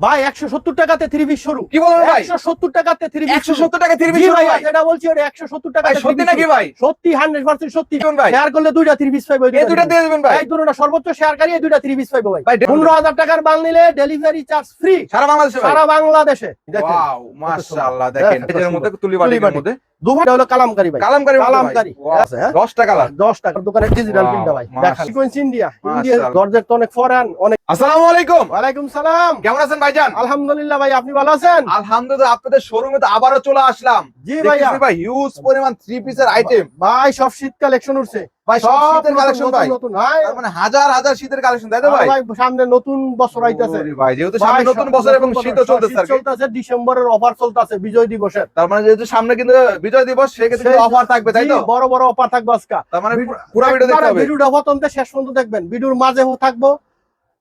ভাই একশো সত্তর টাকাতে থ্রি পিস শুরু কি বলেন ভাই? একশো সত্তর টাকাতে থ্রি পিস একশো সত্তর টাকা থ্রি ভাই যেটা বলছি ওটা একশো সত্তর টাকা সত্যি নাকি ভাই? সত্যি হান্ড্রেড পার্সেন্ট সত্যি। ভাই? শেয়ার করলে দুইটা থ্রি পিস পাইবো এই দুটা দিয়ে দেবেন ভাই। এই দুটো সর্বোচ্চ শেয়ারকারী এই দুইটা থ্রি পিস পাইবো ভাই। ভাই, পনেরো হাজার টাকার মাল নিলে ডেলিভারি চার্জ ফ্রি সারা বাংলাদেশে সারা বাংলাদেশে। দেখেন। ওয়াও মাশাআল্লাহ দেখেন। এর মধ্যে তুলি তুলি মধ্যে। দুভাটা হলো কালামকারী ভাই। কালামকারী কালামকারী। হ্যাঁ? 10 টাকা কালার দশ টাকার দোকানে ডিজিটাল Wow, ভাই। সিকোয়েন্স ইন্ডিয়া ইন্ডিয়া দরজার তো অনেক ফরেন অনেক আসসালামু আলাইকুম। ওয়ালাইকুম সালাম। কেমন আছেন ভাইজান? আলহামদুলিল্লাহ ভাই আপনি ভালো আছেন? আলহামদুলিল্লাহ আপনাদের শোরুমে তো আবারও চলে আসলাম। জি ভাই ভাই হিউজ পরিমাণ থ্রি পিসের আইটেম ভাই সব শীত কালেকশন উঠছে। ভাই সব সব শীতের কালেকশন ভাই। নতুন তার মানে হাজার হাজার শীতের কালেকশন তাই তো ভাই? ভাই সামনে নতুন বছর আইতাছে। ভাই যেহেতু সামনে নতুন বছর এবং শীতও চলতেছে শীত চলতেছে ডিসেম্বরের অফার চলতেছে বিজয় দিবসের। তার মানে যেহেতু সামনে কিন্তু বিজয় দিবস সেক্ষেত্রে সেই- অফার থাকবে তাই তো? বড় বড় অফার থাকবে আজকে। তার মানে পুরো ভিডিও দেখতে হবে। ভিডিওটা প্রথম শেষ পর্যন্ত দেখবেন। ভিডিওর মাঝে থাকব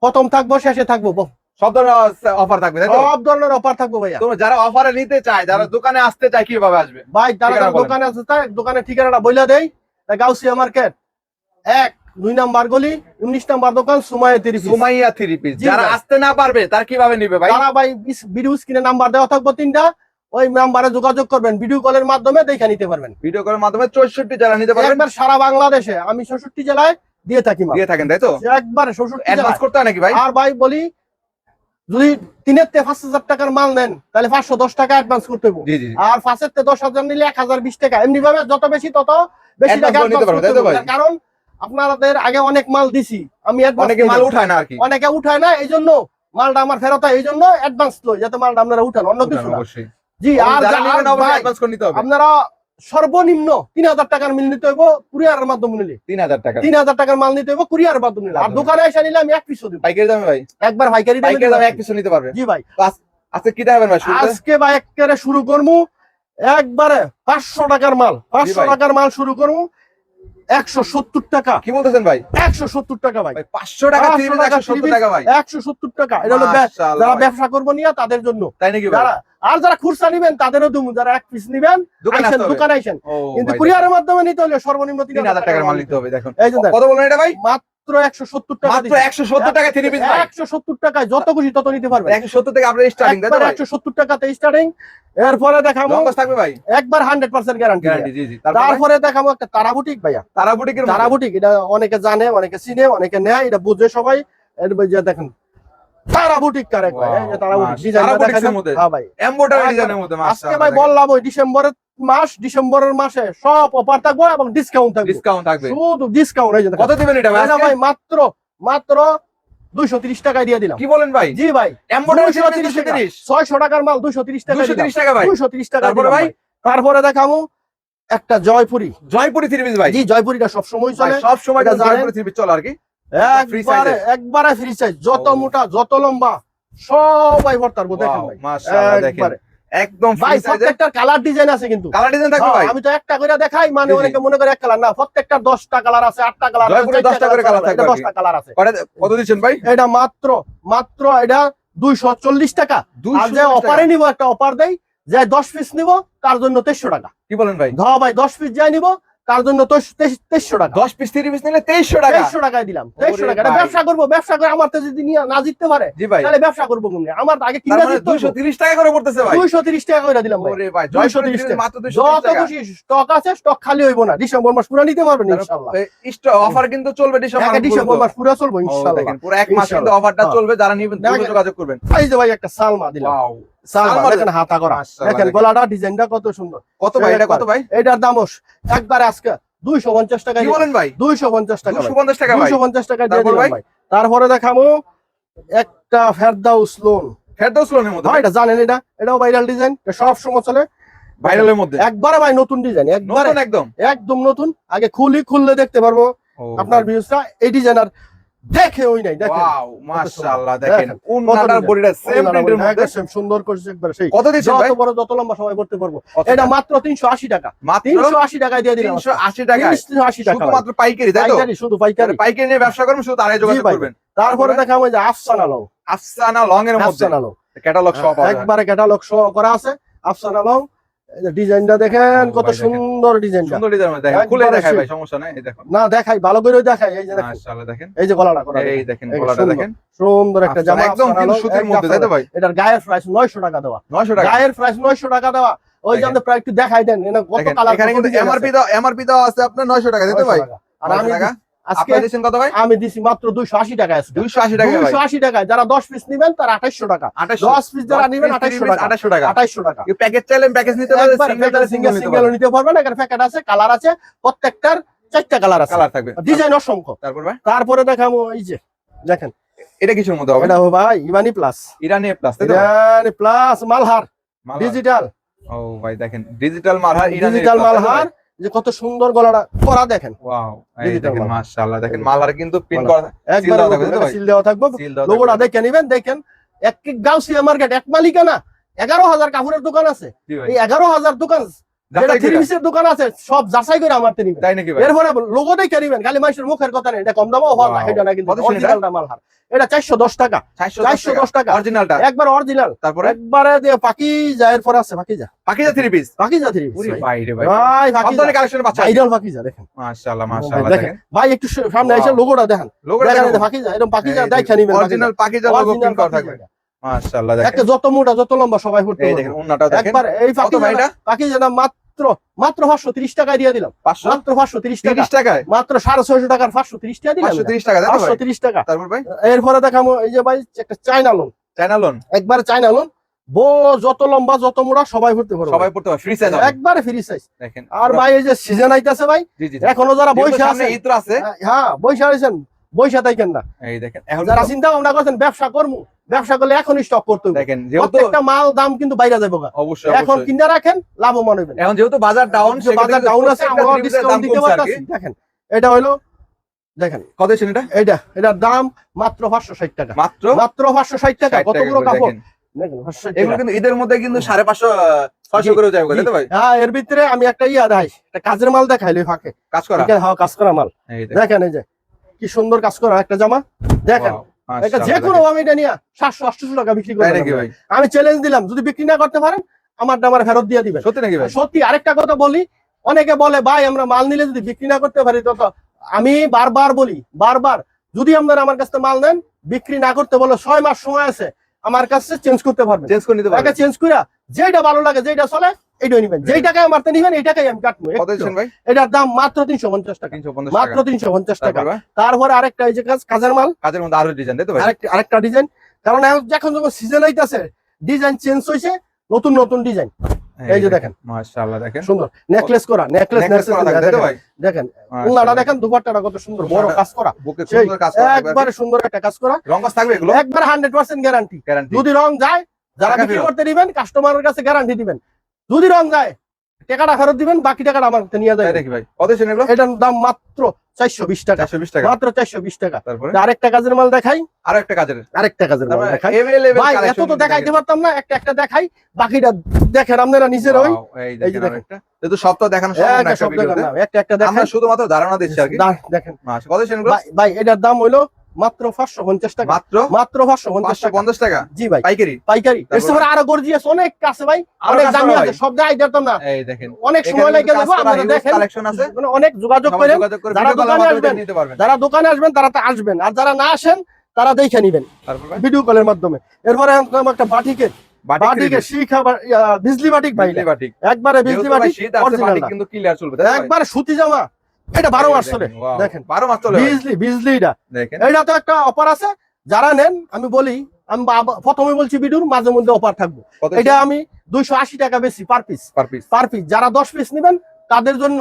প্রথম থাকব শেষে থাকব সব ধরনের অফার থাকবে তাই তো? সব ধরনের অফার থাকব ভাইয়া। যারা অফারে নিতে চায় যারা দোকানে আসতে চায় কীভাবে আসবে? ভাই যারা। দোকানে আছে তাই দোকানের ঠিকানাটা বইলা দেই। তা গাউসিয়া মার্কেট। এক দুই নাম্বার গলি উনিশ নাম্বার দোকান সুমাইয়া তিরিশ সুমাইয়া থ্রি পিস যারা আসতে না পারবে তার কীভাবে নিবে ভাই? তারা ভাই ভিডিও স্ক্রিনে নাম্বার দেওয়া থাকব তিনটা ওই নাম্বারে যোগাযোগ করবেন ভিডিও কলের মাধ্যমে দেখে নিতে পারবেন। ভিডিও কলের মাধ্যমে চৌষট্টি যারা নিতে পারবেন। একবার সারা বাংলাদেশে আমি ষষ্ঠী জেলায় দিয়ে থাকি দিয়ে থাকেন তাই তো? একবার ষষ্ঠী অ্যাডভান্স করতে হয় নাকি ভাই? আর ভাই বলি যদি তিনের তে পাঁচ হাজার টাকার মাল নেন তাহলে পাঁচশো দশ টাকা অ্যাডভান্স করতে হবে। আর পাঁচের তে দশ হাজার নিলে এক হাজার বিশ টাকা। এমনি ভাবে যত বেশি তত বেশি টাকা। কারণ আপনাদের আগে অনেক মাল দিছি। আমি অনেকে মাল। উঠায় না আর কি অনেকে উঠায় না এই জন্য মালটা আমার ফেরত হয় এই জন্য অ্যাডভান্স লই যাতে মালটা আপনারা উঠান অন্য কিছু অবশ্যই। জি আর অ্যাডভান্স করে নিতে হবে। আপনারা সর্বনিম্ন তিন হাজার টাকার মিল নিতে হইব কুরিয়ারের মাধ্যমে নিলে। তিন হাজার টাকা তিন হাজার টাকার মাল নিতে হইব কুরিয়ারের মাধ্যমে নিলে। আর দোকানে এসে নিলে আমি এক পিসও দিব। পাইকারি দামে ভাই? একবার ভাইকারি দামে পাইকারি দামে এক পিছু নিতে পারবে। জি ভাই। আজকে কি দেখাবেন ভাই আজকে ভাই একেবারে শুরু করব একবারে পাঁচশো টাকার মাল পাঁচশো। টাকার মাল শুরু করব একশো সত্তর টাকা। কি বলতেছেন ভাই? একশো সত্তর টাকা ভাই। পাঁচশো টাকা থ্রি 500 টাকা একশো সত্তর এটা হলো যারা ব্যবসা করব নিয়ে তাদের জন্য। তাই নাকি যারা আর যারা খুরসা নিবেন তাদেরও দুম। যারা এক পিস নিবেন দোকানে আইসেন কিন্তু কুরিয়ারের মাধ্যমে নিতে হলে সর্বনিম্ন তিন হাজার টাকার মাল নিতে হবে দেখুন। কত বলেন এটা ভাই? মাত্র একশো সত্তর টাকা মাত্র একশো সত্তর টাকা থ্রি পিস একশো সত্তর টাকায় যত খুশি তত নিতে পারবেন একশো সত্তর থেকে আপনার স্টার্টিং তাই তো ভাই? একশো সত্তর টাকাতে স্টার্টিং এরপরে দেখাবো। থাকবে ভাই? একবার হান্ড্রেড পার্সেন্ট গ্যারান্টি গ্যারান্টি জি জি। তারপর? ভাই, তারপরে দেখাবো একটা তারাবুটিক ভাইয়া। তারা তারাবুটিক এটা অনেকে জানে অনেকে চিনে অনেকে নেয় এটা বুঝে সবাই। দেখেন তারাবুটিক কারেক্ট ভাই তারাবুটিক ডিজাইন হ্যাঁ ভাই। এমব্রয়ডারি ডিজাইনের মধ্যে আজকে ভাই বললাম ওই ডিসেম্বরের মাস ডিসেম্বরের মাসে সব অফার থাকবে এবং ডিসকাউন্ট থাকবে। ডিসকাউন্ট থাকবে। শুধু ডিসকাউন্ট এই কত দিবেন এটা ভাই ভাই মাত্র মাত্র টাকায় দিয়ে দিলাম। কি বলেন ভাই? জি ভাই। এমব্রয়ডারি 230 টাকা। 230 ছয়শো টাকার মাল দুইশো তিরিশ টাকা 230 টাকা ভাই। টাকা তারপরে ভাই? তারপরে দেখাবো একটা জয়পুরি। জয়পুরি থ্রি পিস ভাই। জি জয়পুরিটা সব সময় চলে। সব সময় এটা কিন্তু জানেন? জয়পুরি থ্রি পিস চলে আর কি। একবারে একবারে ফ্রি সাইজ যত মোটা যত লম্বা সবাই ভর্তার দেখেন ভাই। মাশাআল্লাহ দেখেন। একদম ভাই প্রত্যেকটার কালার ডিজাইন আছে কিন্তু। কালার ডিজাইন থাকবে হ্যাঁ, ভাই। আমি তো একটা করে দেখাই মানে। অনেকে মনে করে এক কালার না প্রত্যেকটার 10টা কালার আছে 8টা কালার আছে 10টা করে colour থাকবে আর কি। দশটা কালার আছে। কত দিচ্ছেন ভাই? এটা মাত্র মাত্র এটা দুইশো চল্লিশ টাকা। আর যে। অফারে নিব একটা অফার দেয় যে দশ পিস নিব তার জন্য তেইশশো টাকা। কি বলেন ভাই? ধ ভাই দশ পিস যাই নিব তার জন্য তেইশশো টাকা। 10 পিস 3 পিস নিলে 2300 টাকা। তেইশশো টাকায় দিলাম। তেইশশো টাকা ব্যবসা করব ব্যবসা করে আমার তো যদি নিয়ে না জিততে পারে জি ভাই। তাহলে ব্যবসা করব কেমনি আমার আগে কিনে মানে হইবো। 230 টাকা করে পড়তেছে ভাই। 230 টাকা করে দিলাম 230 230 টাকা। যত খুশি স্টক আছে স্টক খালি হইব না। ডিসেম্বর মাস পুরো নিতে পারবেন ইনশাআল্লাহ। অফার কিন্তু চলবে ডিসেম্বর ডিসেম্বর মাস পুরো চলবো দেখেন পুরো এক মাস কিন্তু অফারটা হ্যাঁ। চলবে। যারা নিবেন যোগাযোগ করবেন। এই যে ভাই একটা সালমা দিলাম। দেখেন হাতা করা। দেখেন দেখেন। গলাটা ডিজাইনটা কত সুন্দর। কত ভাই এটা কত ভাই? এটার দাম একবারে আজকে দুইশো পঞ্চাশ টাকা বলেন ভাই? দুইশো পঞ্চাশ টাকা 250 টাকা ভাই। দুইশো পঞ্চাশ টাকা দিয়ে তারপর ভাই? দেখাবো একটা ফেরদাউস লোন লোনের মধ্যে এটা জানেন এটা? এটাও ভাইরাল ডিজাইন সব সময় চলে। ভাইরালের মধ্যে? একবারে ভাই নতুন ডিজাইন একবারে। একদম? একদম নতুন। আগে খুলি খুললে দেখতে পারব। আপনার ভিউজটা এই ডিজাইন আর দেখে ওই নাই দেখেন। ওয়াও মাশাআল্লাহ দেখেন। কোন বডিটা সেম প্রিন্টের মধ্যে। একদম সুন্দর করছে একবার সেই। কত ভাই যত বড় যত লম্বা সময় করতে পারব। এটা মাত্র তিনশো আশি টাকা। মাত্র তিনশো আশি টাকায় দিয়ে দিলাম। 380 টাকা তিনশো আশি টাকা। শুধুমাত্র পাইকারি তাই তো? পাইকারি শুধু পাইকারি। পাইকারি নিয়ে ব্যবসা করবেন শুধু তারাই যোগাযোগ। করবেন। তারপরে দেখাবো যে আফসানা লং। আফসানা লং এর মধ্যে। আফসানা লং। ক্যাটালগ সব পাওয়া একবারে ক্যাটালগ শো করা আছে। আফসানা লং। ডিজাইনটা দেখেন কত সুন্দর ডিজাইনটা। সুন্দর ডিজাইন দেখেন খুলে সেই। ভাই সমস্যা নাই এই দেখুন। না দেখাই ভালো করে দেখাই এই যে দেখেন। মাশাআল্লাহ দেখেন। এই যে গলাটা করা এই দেখেন। গলাটা সুন্দর। দেখেন। সুন্দর একটা আচ্ছা, জামা একদম কিন্তু সুতির মধ্যে তাই তো ভাই? এটার গায়ের প্রাইস নয়শো টাকা দেওয়া। 900 টাকা? গায়ের প্রাইস নয়শো টাকা দেওয়া। ওই যে। আমাদের প্রায় একটু দেখাই দেন এটা কত কালার এখানে কিন্তু এমআরপি দাও এমআরপি দাও আছে। আপনার 900 টাকা তাই তো ভাই? আর আমি 900 আজকে আপনারা দিচ্ছেন কত ভাই? আমি দিছি মাত্র দুইশো আশি টাকা আজকে। 280 টাকা দুইশো আশি টাকায় যারা দশ পিস নিবেন তার আঠাইশো টাকা। 2800 দশ পিস যারা নিবেন টাকা। 2800 টাকা। আঠাইশো টাকা। কেউ প্যাকেজ চাইলেন প্যাকেজ নিতে পারবেন সিঙ্গেল সিঙ্গেল নিতে পারবেন নিতে প্যাকেট আছে কালার আছে প্রত্যেকটার চারটা কালার আছে। কালার থাকবে। ডিজাইন অসংখ্য। তারপর ভাই? তারপরে দেখাবো এই যে দেখেন। এটা কিসের মধ্যে হবে? এটা ভাই plus Irani plus Irani plus Malhar. Malhar. Digital ও ভাই দেখেন ডিজিটাল মালহার ইরানি ডিজিটাল মালহার। যে কত সুন্দর গলাটা। করা দেখেন। মাশাআল্লাহ মালহার কিন্তু পিন করা একবার দেওয়া থাকবে তো ভাই? সিল দেওয়া থাকবে। লোগোটা দেখে নিবেন দেখেন। এক এক গাউসিয়া মার্কেট এক মালিকানা। এগারো হাজার কাপড়ের দোকান আছে। এই এগারো হাজার দোকান যেটা থ্রি পিসের দোকান আছে সব যাচাই করে আমার নিবেন। তাই নাকি ভাই? এরপরে লোগো দেখে খালি মানুষের মুখের কথা নেই। এটা কম দামও হওয়ার না এটা না কিন্তু কত ছিল এটা? এটা চারশো দশ টাকা। 410 টাকা। অরিজিনালটা একবার অরিজিনাল তারপরে? একবারে দিয়ে পাকি পরে আছে পাকি যা পাকিজা থ্রি পিস পাকি যা থ্রি ওরে ভাই রে ভাই। ভাই পাকি ধরনের কালেকশন পাচ্ছেন ভাইরাল পাকি যা দেখেন। মাশাআল্লাহ মাশাআল্লাহ দেখেন। দেখেন। ভাই একটু সামনে এসে. লোগোটা দেখেন। লোগোটা দেখেন দেখেন পাকি যা এরকম পাকি যা দেখে নিবেন অরিজিনাল পাকিজা। লোগো পিন করা থাকবে। মাশাআল্লাহ দেখেন। যত মোটা যত লম্বা সবাই করতে এই দেখেন ওন্নাটা দেখেন। একবার এই কত পাকি ভাই এটা মাত্র মাত্র পাঁচশো তিরিশ টাকায় দিয়ে দিলাম। মাত্র পাঁচশো তিরিশ টাকা। 30 টাকায়? মাত্র সাড়ে ছয়শো টাকার পাঁচশো তিরিশ টাকা দিলাম। 530 টাকা তাই তো পাঁচশো ভাই তিরিশ টাকা। তারপর ভাই? এরপরে দেখাবো এই যে ভাই একটা চাইনা লোন চায়না লোন একবার চাইনা লোন বো যত লম্বা যত মোটা সবাই ভরতে পারবে। সবাই পড়তে পারে ফ্রি সাইজ একবারে ফ্রি সাইজ দেখেন। আর ভাই এই যে সিজন আইতাছে ভাই এখনও যারা বৈশা আছে হ্যাঁ বৈশা আছেন বৈশা থাকেন না। এই দেখেন এখন যারা চিন্তা ভাবনা করছেন ব্যবসা করব। ব্যবসা করলে এখনই স্টক করতে হবে দেখেন যেহেতু প্রত্যেকটা মাল দাম কিন্তু বাইরে যাব। অবশ্যই এখন কিনে রাখেন লাভবান হইবেন। এখন যেহেতু বাজার ডাউন বাজার ডাউন আছে আমরা ডিসকাউন্ট দিতে পারতাছি। দেখেন এটা হলো দেখেন। কত ছিল এটা? এটা এটার দাম মাত্র টাকা। মাত্র? মাত্র পাঁচশো ষাট টাকা 60 কতগুলো কাপড়? দেখেন। দেখেন 560 এগুলো কিন্তু ঈদের মধ্যে কিন্তু সাড়ে পাঁচশো ছয়শো করে যাবে তাই ভাই? হ্যাঁ এর ভিতরে আমি একটা ইয়া দেখাই একটা কাজের মাল দেখাইলে ফাঁকে। কাজ করা? হ্যাঁ কাজ করা মাল। দেখেন। দেখেন এই যে কি সুন্দর কাজ করা একটা জামা। দেখেন এটা যে কোনো আমি এটা নিয়ে সাতশো আটশো টাকা বিক্রি করে আমি চ্যালেঞ্জ দিলাম যদি বিক্রি না করতে পারেন আমার আমার ফেরত দিয়ে দিবেন। সত্যি নাকি ভাই? সত্যি আরেকটা কথা বলি অনেকে বলে ভাই আমরা মাল নিলে যদি বিক্রি না করতে পারি তো তো আমি বারবার বলি বারবার যদি আপনারা আমার কাছে মাল নেন বিক্রি না করতে বলো ছয় মাস সময় আছে আমার কাছে চেঞ্জ করতে পারবেন। চেঞ্জ করে নিতে পারবেন। চেঞ্জ করে যেটা ভালো লাগে যেটা চলে এইটাই নিবেন। যেই টাকায় মারতে নিবেন এই টাকাই আমি কাটবো। ভাই? এটার দাম মাত্র তিনশো পঞ্চাশ টাকা। মাত্র তিনশো পঞ্চাশ টাকা। তারপর আরেকটা এই যে কাজ কাজের মাল। কাজের মধ্যে আরও ডিজাইন আরেকটা ডিজাইন কারণ এখন যখন সিজন আইতাছে ডিজাইন চেঞ্জ হয়েছে নতুন নতুন ডিজাইন এই যে দেখেন। মাশাআল্লাহ দেখেন। সুন্দর। নেকলেস করা নেকলেস নেকলেস ভাই? দেখেন উল্লাটা দেখেন দুপাট্টাটা কত সুন্দর বড় কাজ করা। বুকে সুন্দর কাজ করা একবারে সুন্দর একটা কাজ করা। রং কাজ থাকবে এগুলো? একবার হান্ড্রেড পার্সেন্ট গ্যারান্টি গ্যারান্টি যদি রং যায় যারা বিক্রি করতে দিবেন কাস্টমারের কাছে গ্যারান্টি দিবেন। যদি রং যায় টাকাটা ফেরত দিবেন বাকি টাকাটা আমার হাতে নিয়ে যাবেন। নাকি ভাই? কত এগুলো? এটার দাম মাত্র চারশো বিশ টাকা। চারশো বিশ টাকা। মাত্র চারশো বিশ টাকা। তারপরে? আরেকটা কাজের মাল দেখাই। আরও একটা কাজের। আরেকটা কাজের মাল দেখাই। ভাই এত তো দেখাইতে পারতাম না একটা একটা দেখাই। বাকিটা দেখেন আপনারা নিজেরা ওই এই যে দেখেন দেখেন। যেহেতু সপ্তাহ দেখানো সম্ভব না একটা একটা শব্দ ভিডিওতে। না, একটা একটা আমরা দেখাই। শুধুমাত্র ধারণা দিচ্ছি আর কি। দেখেন। কত ভাই ভাই এটার দাম হইল মাত্র পাঁচশো পঞ্চাশ টাকা। মাত্র? মাত্র পাঁচশো পঞ্চাশ টাকা। জি ভাই। পাইকারি? পাইকারি। থেকে আরও গর্জিয়াস অনেক কাছে ভাই। অনেক দামি আছে সব জায়গায় দিতাম না। এই দেখেন। অনেক সময় লেগে যাব আপনারা দেখেন। কালেকশন আছে। মানে অনেক যোগাযোগ করেন। যারা দোকানে আসবেন, যারা দোকানে আসবেন তারা তো আসবেন। আর যারা না আসেন তারা দেখে নিবেন। ভিডিও কলের মাধ্যমে। এরপরে একটা বাটিকে। একবারে বিজলি বাটিক কিন্তু ক্লিয়ার চলবে? একবারে সুতি জামা। এটা বারো মাস চলে। দেখেন, বারো মাস চলে। বিজলি এটা তো একটা অফার আছে যারা নেন আমি বলি আমি প্রথমে বলছি ভিডিওর মাঝে মধ্যে অফার থাকব। এটা আমি দুইশো আশি টাকা বেশি per piece per piece per piece যারা দশ পিস নেবেন তাদের জন্য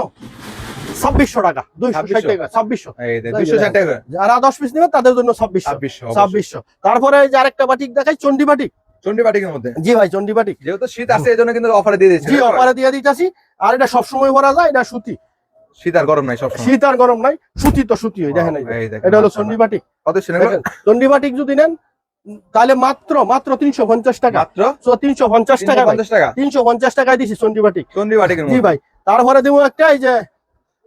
ছাব্বিশশো টাকা দুইশো ষাট টাকা ছাব্বিশশো। এই যে 260 টাকা। যারা দশ পিস নেবেন তাদের জন্য ছাব্বিশশো। ছাব্বিশশো তারপরে এই যে আরেকটা বাটিক দেখাই চন্ডি বাটিক মধ্যে? জি ভাই চন্ডি বাটিক যেহেতু শীত আছে এজন্য কিন্তু অফারে দিয়ে দিচ্ছে জি অফারে দিয়ে দিতেছি। আর এটা সবসময় ভরা যায় এটা সুতি। শীত আর গরম নাই সব সময় গরম নাই সুতি তো সুতি হয় দেখেন এটা হলো চন্ডিবাটিক চন্ডি বাটিক। কত ছিল এগুলো? দেখেন, চন্ডি বাটিক যদি নেন তাহলে মাত্র মাত্র তিনশো পঞ্চাশ টাকা। মাত্র? তিনশো পঞ্চাশ টাকা পঞ্চাশ টাকা? তিনশো পঞ্চাশ টাকায় দিছি চন্ডিবাটিক চন্ডিবাটিক জি ভাই তারপরে দেবো একটা এই যে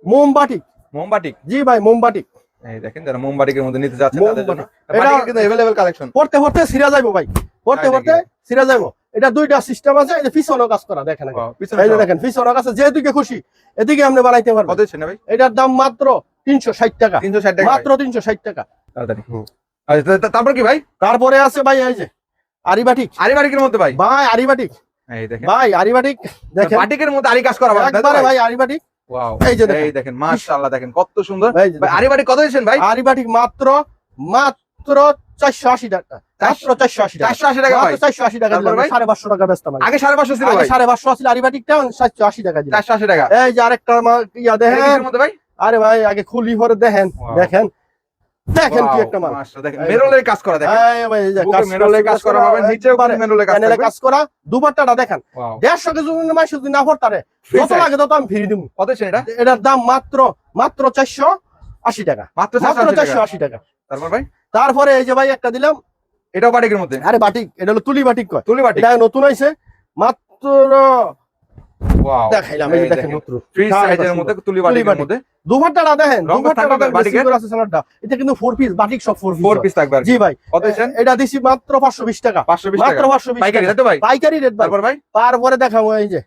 মোমবাটি মোমবাটিক? জি ভাই মোমবাটি এই দেখেন যারা মোমবাটিকের মধ্যে নিতে যাচ্ছেন তাদের জন্য মোমবাটিক। এটা- বাটিকের কিন্তু अवेलेबल কালেকশন পড়তে পড়তে সিরা যাইবো ভাই পড়তে তাই নাকি পড়তে সিরা যাইবো এটা দুইটা সিস্টেম আছে এই যে পিছনেও কাজ করা দেখেন আগে। Wow, পিছনে এই যে সহ। দেখেন পিছনেও কাছে যেদিকে খুশি এদিকে আপনি বানাইতে কত পারবেন দিচ্ছেন ভাই এটার দাম মাত্র তিনশো ষাট টাকা তিনশো ষাট টাকা মাত্র তিনশো ষাট টাকা তাড়াতাড়ি হুম। আচ্ছা, তা- তা- তারপর কি ভাই তারপরে আছে ভাই এই যে আরিবাটিক আরি বাটিকের মধ্যে ভাই ভাই আরিবাটিক এই দেখেন ভাই আরিবাটিক দেখেন বাটিকের মধ্যে আরি কাজ করা ভাই একবারে ভাই আরিবাটিক ওয়াও এই যে দেখেন। এই দেখেন মাশাআল্লাহ দেখেন কত সুন্দর। ভাই দেখেন। আরি বাটি কত ভাই? আরিবাটিক মাত্র মাত্র চারশো আশি টাকা। মাত্র চারশো আশি টাকা। চারশো আশি টাকা চারশো আশি টাকা? সাড়ে পাঁচশো টাকা ব্যস্ত আগে সাড়ে পাঁচশো ছিল সাড়ে পাঁচশো ছিল আরিবাটিকটা চারশো আশি টাকা চারশো আশি টাকা। এই যে আরেকটা ইয়া দেখেন। আরে ভাই আগে খুলি পরে দেখেন। দেখেন। দেখেন কি একটা মাল। দেখেন মেরলের কাজ করা দেখেন। এই ভাই, মেরলের কাজ করা পাবেন নিচেও মেরলের কাজ কাজ করা দুপাট্টাটা দেখেন। Wow, দেড়শো কেজি যদি মাস যদি না পড়তারে free যত লাগে তত আমি ফিরে দিব কত এটার দাম মাত্র মাত্র চারশো আশি টাকা। মাত্র মাত্র চারশো চারশো টাকা আশি টাকা। তারপর ভাই? তারপরে এই যে ভাই একটা দিলাম। এটাও বাটিকের মধ্যে? আরে বাটিক এটা হলো তুলি বাটিক কয়। তুলি বাটিক। এটা নতুন হয়েছে মাত্র ওয়াও দেখাইলাম এই দেখেন নতুন। ফ্রি সাইজের মধ্যে তুলি বাটিকের বাটিক। মধ্যে। দেখেন আছে। এটা কিন্তু ফোর পিস বাটিক সব ফোর ফোর পিস পিস থাকবে জি ভাই কত এটা দিছি মাত্র পাঁচশো বিশ টাকা। মাত্র পাইকারি টাকা ভাই? পাইকারি রেট ভাই। তারপর ভাই? তারপরে দেখাবো এই যে।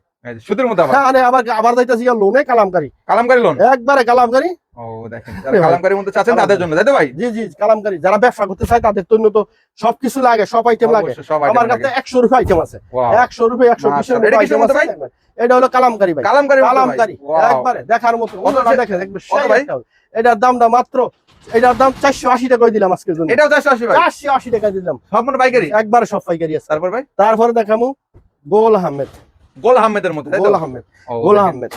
আবার। হ্যাঁ আবার আবার লোনে কালামকারী। কালামকারী লোন একবারে কালামকারি। ও দেখেন যারা কালামকারির মধ্যে চাচ্ছেন তাদের জন্য তাই তো ভাই? জি জি কালামকারি যারা ব্যবসা করতে চায় তাদের জন্য তো সবকিছু লাগে সব আইটেম লাগে। আমার কাছে লাগে। একশো রুপি আইটেম আছে। Wow, একশো রুপি একশো বিশের এটা কিসের মধ্যে ভাই? এটা হলো কালামকারি ভাই। কালামকারির মধ্যে ভাই। কালামকারি Wow, একবারে দেখার মতো। কত দেখেন একবার ভাই? এটার দামটা মাত্র এটার দাম চারশো আশি টাকা দিলাম আজকের জন্য। এটাও ভাই? টাকা দিলাম। সব পাইকারি? একবারে সব পাইকারি আছে। তারপর ভাই? তারপরে দেখামু গোল আহমেদ। গোল আহমেদের মধ্যে গোল আহমেদ। গোল আহমেদ।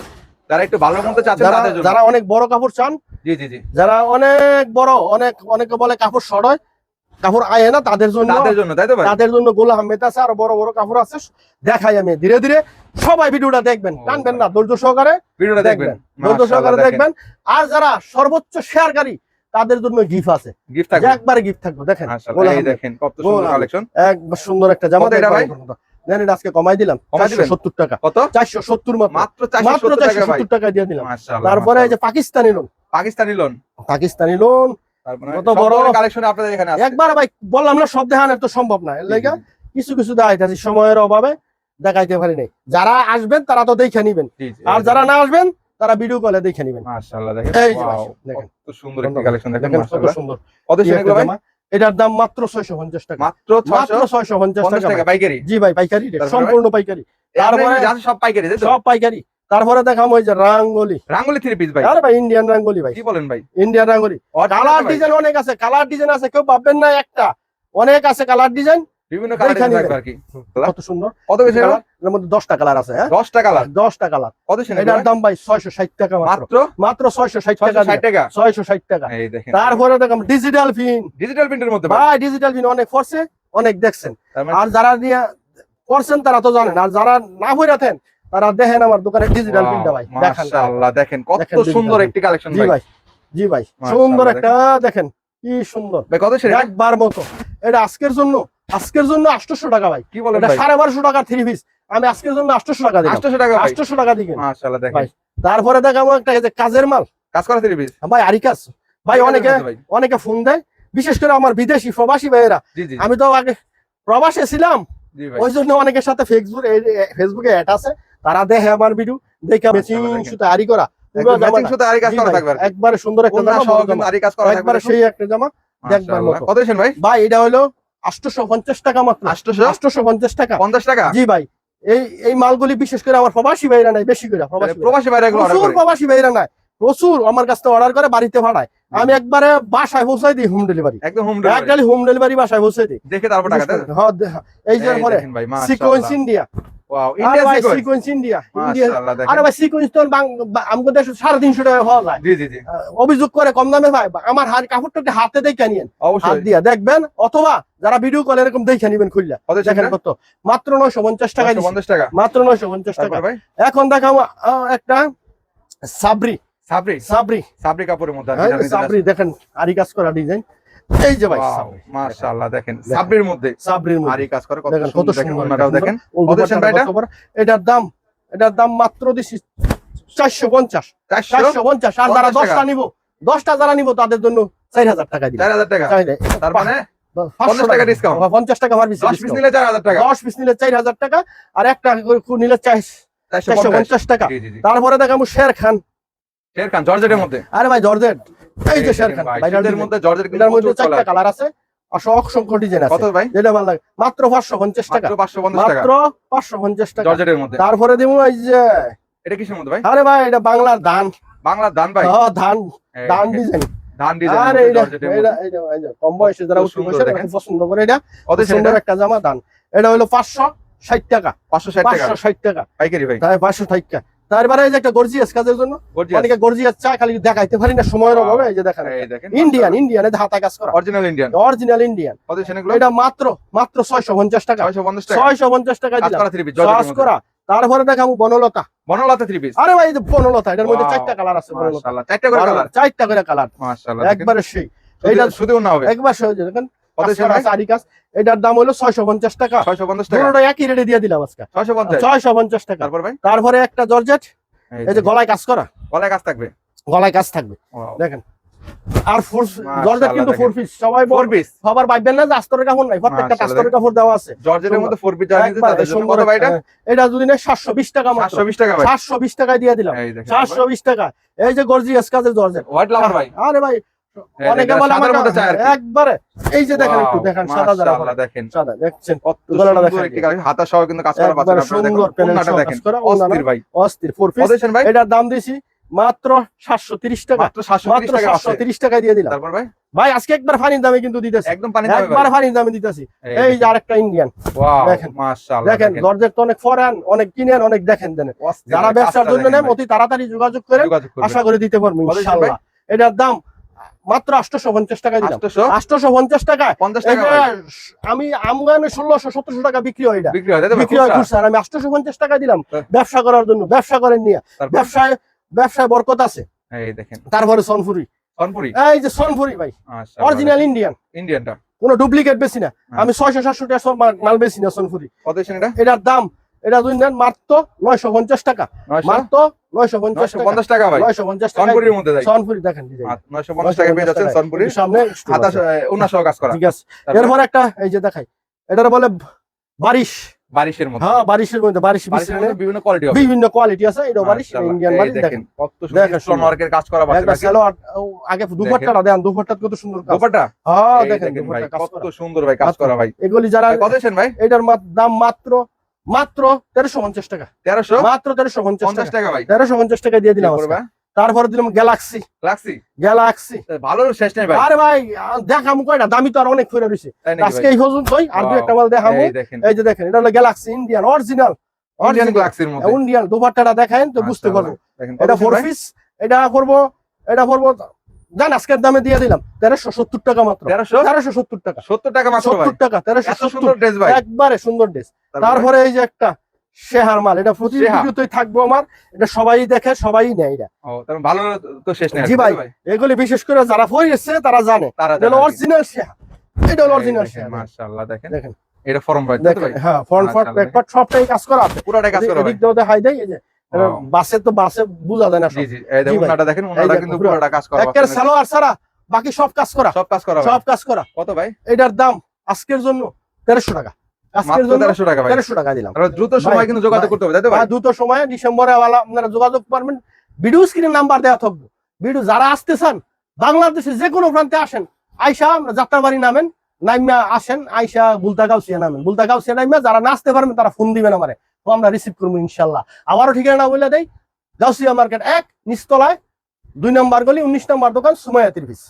যারা একটু ভালো চাচ্ছেন যারা তাদের জন্য। যারা অনেক বড় কাপড় চান জি জি জি। যারা অনেক বড় অনেক অনেকে বলে কাপড় হয় কাপড় আয় না তাদের জন্য তাদের জন্য তাই তো ভাই? তাদের জন্য গোল আহমেদ আছে আর বড় বড় কাপড় আছে দেখাই আমি ধীরে ধীরে। সবাই ভিডিওটা দেখবেন টানবেন না ধৈর্য সহকারে ভিডিওটা দেখবেন। ধৈর্য সহকারে দেখবেন। আর যারা সর্বোচ্চ শেয়ারকারী তাদের জন্য গিফট আছে। গিফট থাকবে। একবারে গিফট থাকবে দেখেন। কত সুন্দর কালেকশন একবার সুন্দর একটা জামা এটা ভাই? জানেন আজকে কমাই দিলাম। সত্তর টাকা। কত? চারশো সত্তর মাত্র। মাত্র মাত্র 470 চারশো সত্তর টাকা দিয়ে দিলাম। তারপরে এই যে Pakistani lawn Pakistani lawn Pakistani lawn কত বড়? কালেকশন আপনাদের এখানে একবার ভাই বললাম না সব দেখানো তো সম্ভব না। এর লেগে কিছু কিছু দেখাইতেছি সময়ের অভাবে দেখাইতে পারি নাই। যারা আসবেন তারা তো দেখে নিবেন। আর যারা না আসবেন তারা ভিডিও কলে দেখে নিবেন। মাশাআল্লাহ দেখেন। এই দেখেন। কত সুন্দর একটা কালেকশন দেখেন কত সুন্দর। কত এটার দাম মাত্র ছয়শো পঞ্চাশ টাকা। মাত্র মাত্র 650 ছয়শো পঞ্চাশ টাকা পাইকারি? জি ভাই পাইকারি সম্পূর্ণ পাইকারি। তারপরে তারপরে- সব পাইকারি সব পাইকারি। তারপরে দেখাম ওই যে রাঙ্গলি। রাঙ্গলি থ্রি পিস ভাই। আরে ভাই ইন্ডিয়ান রাঙ্গলি ভাই। কি বলেন ভাই? ইন্ডিয়ান রাঙ্গলি। কালার ডিজাইন অনেক আছে কালার ডিজাইন আছে কেউ পাবেন না একটা। অনেক আছে কালার ডিজাইন বিভিন্ন কালার থাকবে আর কি। কত সুন্দর। কত বেশি এর মধ্যে দশটা কালার আছে হ্যাঁ? 10 টাকা কালার দশটা কালার কত ছিল এটার দাম ভাই ছয়শো ষাট টাকা মাত্র। মাত্র? মাত্র ছয়শো ষাট টাকা 660 টাকা? টাকা। এই দেখেন। তারপরে দেখলাম ডিজিটাল ফিন ডিজিটাল প্রিন্টের মধ্যে ভাই ভাই ডিজিটাল ফিন অনেক পড়ছে অনেক দেখছেন। মানে আর যারা নিয়ে করছেন তারা তো জানেন আর যারা না হইরাতেন তারা দেখেন আমার দোকানে ডিজিটাল Wow, ভাই। দেখান মাশাআল্লাহ দেখেন কত সুন্দর একটি কালেকশন জি ভাই। ভাই জি ভাই। সুন্দর একটা দেখেন কি সুন্দর। ভাই কত ছিল একবার মতো। এটা আজকের জন্য আজকের জন্য আটশোশো টাকা ভাই। কি ভাই? সাড়ে বারোশো টাকার থ্রি পিস আমি আজকের জন্য আটশোশো টাকা দিলাম। 800 টাকা আটশোশো টাকা মাশাআল্লাহ ভাই। তারপরে দেখাবো একটা কাজের মাল। কাজ করা থ্রি পিস ভাই আরিকাস। ভাই অনেকে অনেকে ফোন দেয়। বিশেষ করে আমার বিদেশি প্রবাসী ভাইয়েরা। আমি তো আগে প্রবাসে ছিলাম। ওই জন্য অনেকের সাথে ফেসবুক ফেসবুকে অ্যাড আছে। তারা দেখে আমার ভিডিও দেখে মেচিং। সুতা আরি করা। আরি কাজ আর। একবারে সুন্দর একটা জামা। আরি কাজ একবারে সেই একটা জামা দেখবার কত ভাই? ভাই এটা হলো আটশোশো পঞ্চাশ টাকা মাত্র। 800 আটশোশো পঞ্চাশ টাকা। 50 টাকা? জি ভাই এই এই মালগুলি বিশেষ করে আমার প্রবাসী ভাইরা নাই বেশি করে প্রবাসী ভাইরা। প্রচুর প্রবাসী ভাইরা নাই প্রচুর আমার কাছ থেকে অর্ডার করে বাড়িতে ভাড়ায়। আমি একবারে বাসায় পৌঁছাই দিই হোম ডেলিভারি একদম হোম ডেলিভারি হোম ডেলিভারি বাসায় পৌঁছে দিই। দেখে তারপর টাকা হ্যাঁ, এই যে এই পরে দেখেন ভাই সিকোয়েন্স ইন্ডিয়া ওয়াও ইন্ডিয়া ভাই সিকোয়েন্স সিকোয়েন্স ইন্ডিয়া ইন্ডিয়া দেখেন। ভাই সিকোয়েন্স তো আমাদের দেশে সাড়ে তিনশো টাকা পাওয়া যায়। জি জি জি। অভিযোগ করে কম দামে ভাই আমার হাত কাপড়টা হাতে দেখে নিয়েন। হাত দিয়া দেখবেন অথবা যারা ভিডিও কল এরকম দেখে নিবেন খুললা। দেখেন কত। মাত্র নয়শো পঞ্চাশ টাকা। 50 টাকা। মাত্র নয়শো পঞ্চাশ টাকা। ভাই? এখন আহ, একটা সাবরি। সাবরি। সাবরি। সাবরি কাপড়ের মধ্যে সাবরি দেখেন আরি কাজ করা ডিজাইন এই যে ভাই মাশাআল্লাহ দেখেন। সাবরির মধ্যে সাবরির মধ্যে। আরি কাজ করে কত সুন্দর দেখেন ওনাটাও দেখেন। ওল কত দিচ্ছেন ভাই দুপাট্টাটা এটা? কত বড়। এটার দাম এটার দাম মাত্র দিছি চারশো পঞ্চাশ। 400 চারশো পঞ্চাশ আর যারা 50 টাকা। দশটা যারা নিবো তাদের জন্য চার হাজার টাকা দিবে 4000 টাকা। তার মানে পাঁচশো টাকা discount? পঞ্চাশ টাকা পার পিস দশ পিস নিলে চার হাজার টাকা। দশ পিস নিলে চার হাজার টাকা আর একটা নিলে চার চারশো চারশো পঞ্চাশ। পঞ্চাশ টাকা। তারপরে দেখাবো শের খান শের খান জর্জেটের মধ্যে। আরে ভাই জর্জেট এই যে শের খান ভাই, ভাইরাল মধ্যে জর্জেট কিন্তু মধ্যে চারটা কালার আছে। অসংখ্য ডিজাইন কত ভাই? যেটা ভালো লাগে। মাত্র পাঁচশো পঞ্চাশ টাকা। মাত্র পাঁচশো পঞ্চাশ টাকা। মাত্র পাঁচশো পঞ্চাশ টাকা। জর্জেটের মধ্যে। তারপরে দেবো এই যে এটা কিসের মধ্যে ভাই? আরে ভাই এটা বাংলার ধান। বাংলার ধান ভাই? হ্যাঁ, ধান। এই ধান ডিজাইন ধান আরে এটা এটা এটা কম বয়সে যারা উঠে বসে পছন্দ করে এটা। সুন্দর একটা জামা ধান। এটা হলো পাঁচশো ষাট টাকা। পাঁচশো ষাট টাকা। পাঁচশো ষাট টাকা। পাইকারি ভাই। তাই পাঁচশো ষাট টাকা। তারপরে এই যে একটা গর্জিয়াস কাজের জন্য অনেকে গর্জিয়াস চায় খালি দেখাইতে পারি না সময়ের অভাবে এই যে দেখেন। ইন্ডিয়ান ইন্ডিয়ান এটা হাতা কাজ করা। অরিজিনাল ইন্ডিয়ান অরিজিনাল ইন্ডিয়ান এটা মাত্র মাত্র ছয়শো পঞ্চাশ টাকা। টাকা। দিলাম। করা তারপরে দেখাবো বনলতা। বনলতা থ্রি পিস আরে ভাই বনলতা এটার মধ্যে চারটা কালার আছে বনলতা। চারটা করে কালার চারটা করে কালার মাশাআল্লাহ একবারে সেই। এইটা- শুধু না হবে। একবার সহজে দেখেন কত কাজ ছিল করা ভাই? আছে আরি কাজ এটার দাম হলো ছয়শো পঞ্চাশ টাকা। 650 টাকা। একই রেটে দিয়ে দিলাম আজকে। 650 ছয়শো পঞ্চাশ টাকা। তারপর ভাই? তারপরে একটা জর্জেট এই যে গলায় কাজ করা। গলায় কাজ থাকবে? গলায় কাজ থাকবে। দেখেন। আর ফোর জর্জেট কিন্তু। ফোর পিস সবাই ফোর পিস সবার ভাববেন না যে আস্তরের কাপড় নাই। প্রত্যেকটা আস্তরের কাপড় দেওয়া আছে। জর্জেটের মধ্যে ফোর পিস জানি তাদের জন্য কত ভাই এটা? হ্যাঁ, এটা যদি না সাতশো বিশ টাকা মাত্র। 720 টাকা ভাই। সাতশো বিশ টাকায় দিয়ে দিলাম। এই দেখেন সাতশো বিশ টাকা। এই যে গর্জিয়াস কাজের জর্জেট। হোয়াইট লাভার ভাই। আরে ভাই অনেকে বলে সাদার মধ্যে চায় একবারে এই যে দেখেন একটু দেখেন সাদা যারা মাশাআল্লাহ, দেখেন। সাদা দেখছেন কত গলাটা দেখেন। একটি কাজ হাতা সহ কিন্তু কাজ করা একবারে পাচ্ছেন আপনারা দেখুন। সুন্দর প্যানেল দেখেন কাজ করা, ওন্না না? অস্থির ভাই। অস্থির ফোর পিস ভাই? এটার দাম দিছি মাত্র সাতশো তিরিশ টাকা। মাত্র 730 টাকা সাতশো আছে। তিরিশ টাকায় দিয়ে দিলাম। তারপর ভাই? ভাই আজকে একবার ফানির দামে কিন্তু দিতেছি। একদম পানি দামে একবার ফানির দামে দিতেছি। এই যে আরেকটা ইন্ডিয়ান ওয়াও দেখেন। মাশাআল্লাহ দেখেন জর্জেট তো অনেক ফরেন অনেক কিনেন অনেক দেখেন দেন। যারা ব্যবসার জন্য নেন অতি তাড়াতাড়ি যোগাযোগ করেন আশা করে দিতে পারব ইনশাআল্লাহ। এটার দাম মাত্র আটশোশো পঞ্চাশ টাকা দিলাম। 800 পঞ্চাশ টাকা 50 এই টাকা যে ভাই আমি আমগানে ষোলোশো সতেরোশো টাকা বিক্রি হয় বিক্রি হয় হয়। আর আমি আটশোশো পঞ্চাশ টাকা দিলাম হ্যাঁ। ব্যবসা করার জন্য ব্যবসা করেন নিয়ে। ব্যবসায় ব্যবসায় বরকত আছে। দেখেন। তারপরে সনপুরি সনপুরি এই যে সনপুরি ভাই অরিজিনাল ইন্ডিয়ান ইন্ডিয়ানটা কোনো ডুপ্লিকেট বেশি না। হ্যাঁ। আমি ছয়শো সাতশো টাকা মাল- বেশি না সনপুরি এটার দাম এটা দুই নেন মাত্র নয়শো পঞ্চাশ টাকা। মাত্র নয়শো পঞ্চাশ টাকা 950 টাকা। ভাই। নয়শো পঞ্চাশ সনপুরির মধ্যে সনপুরি দেখেন design। 950 টাকা পেয়ে যাচ্ছেন 950 সামনে কাজ করা। ঠিক আছে। এরপর একটা এই যে দেখাই। এটার বলে বারিশ। বারিশের মধ্যে। হ্যাঁ বারিশের মধ্যে বারিশ বিভিন্ন কোয়ালিটি বিভিন্ন কোয়ালিটি আছে। এটা বারিশ ইন্ডিয়ান বারিশ। দেখেন দেখেন। কত সুন্দর ওয়ার্কের কাজ করা আগে দুপাট্টাটা দেন দুপাট্টা কত সুন্দর কাজ। দোপাট্টা? হ্যাঁ দেখেন কত সুন্দর ভাই কাজ করা ভাই। এগুলি যারা কত ভাই? এটার দাম মাত্র মাত্র তেরোশো পঞ্চাশ টাকা। তেরোশো? মাত্র তেরোশো পঞ্চাশ টাকা। ভাই। তেরোশো পঞ্চাশ টাকা দিয়ে দিলাম তারপরে দিলাম গ্যালাক্সি রাখছি গ্যালাক্সি ভালো শেষ নেই ভাই। আরে ভাই দেখামু কয়টা? দামি তো আর অনেক ফিরে তাই আজকে এই পর্যন্ত আর দু একটা মাল দেখামু। এই যে দেখেন এটা হলো গ্যালাক্সি ইন্ডিয়ান অরিজিনাল ইন্ডিয়ান গ্লাক্সির মধ্যে। ইন্ডিয়ান দুপাট্টাটা দেখেন তো বুঝতে পারব। এটা ফোর পিস এটা করব এটা করব জান আজকের দামে দিয়ে দিলাম। তেরোশো সত্তর টাকা মাত্র। তেরোশো? সত্তর টাকা। 70 টাকা সত্তর টাকা তেরোশো সত্তর। ড্রেস একবারে সুন্দর ড্রেস তারপরে? এই যে একটা শেহার মাল এটা প্রতি ভিডিওতেই থাকব আমার। এটা সবাই দেখে সবাই নেয় এটা। মানে ভালো তো শেষ নেই জি ভাই। এগুলি বিশেষ করে যারা পড়েছে তারা জানে। তারা এটা অরিজিনাল শেহা। এটা অরিজিনাল শেহা। মাশাআল্লাহ দেখেন। দেখেন। এটা ফর্ম ভাই হ্যাঁ ফ্রন্ট মাশাআল্লাহ। সবটাই কাজ করা আছে। পুরোটা কাজ করা ভাই। দেখাই দেয় এই যে. বাসে তো বাসে বোঝা যায় না জি সব। জি। এই দেখুন ওনাটা দেখেন ওনাটা কিন্তু পুরোটা কাজ করা একের সালোয়ার ছাড়া বাকি সব কাজ করা। সব কাজ করা সব কাজ করা। কত ভাই? এটার দাম আজকের জন্য তেরোশো টাকা। আজকের মাত্র জন্য 1300 টাকা দ্রুত সময় কিন্তু যোগাযোগ করতে হবে তাই তো ভাই? আর দ্রুত সময়ে ডিসেম্বরে আপনারা যোগাযোগ করবেন। ভিডিও স্ক্রিনে নাম্বার দেওয়া থাকবে। ভিডিও যারা আসতে চান বাংলাদেশের যে কোনো প্রান্তে আসেন আইসা যাত্রাবাড়ি নামেন নাইমা আসেন আইসা বুলতা গাউসিয়া নামেন। বুলতা গাউসিয়া নাইমা যারা নাচতে পারবেন তারা ফোন দিবেন আমারে। তো আমরা রিসিভ করব ইনশাল্লাহ। আবারও ঠিকানা বলে দেয় গাউসিয়া মার্কেট এক, নিচতলায় দুই নম্বর গলি, উনিশ নম্বর দোকান সুমায়া তিরভিস